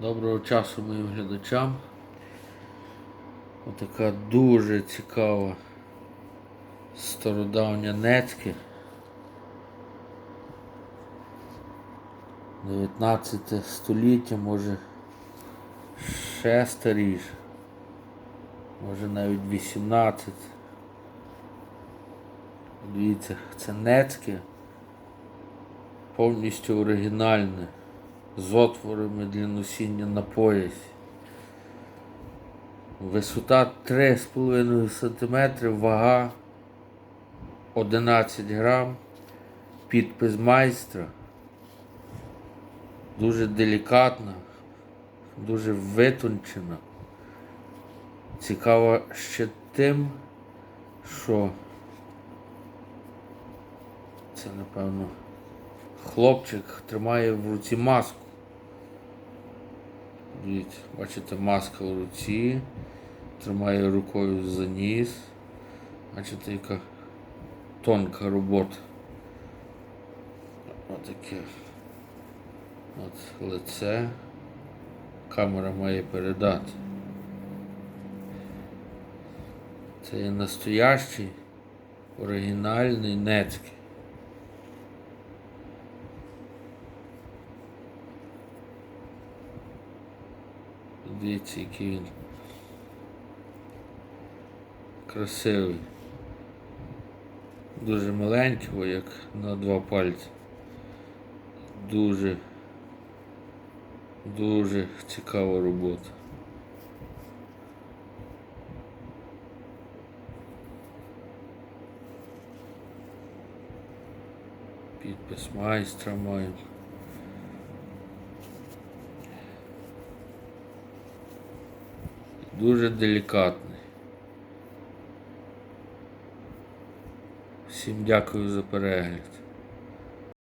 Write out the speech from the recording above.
Доброго часу моїм глядачам. Отака дуже цікава стародавня Нецьке. 19 століття, може ще старіше, може навіть 18. Дивіться, це Нецьке, повністю оригінальне з отворами для носіння на поясі. Висота 3,5 см, вага 11 грам, підпис майстра. Дуже делікатна, дуже витончена. Цікава ще тим, що це, напевно, хлопчик тримає в руці маску. Дивіться, бачите, маска в руці, тримає рукою за ніс. Бачите, яка тонка робота. Отаке. От лице. Камера має передати. Це є настоящий, оригінальний нецький. Дивіться, який він красивий. Дуже маленький, о, як на два пальці. Дуже, дуже цікава робота. Підпис майстра маємо. Дуже делікатний. Всім дякую за перегляд.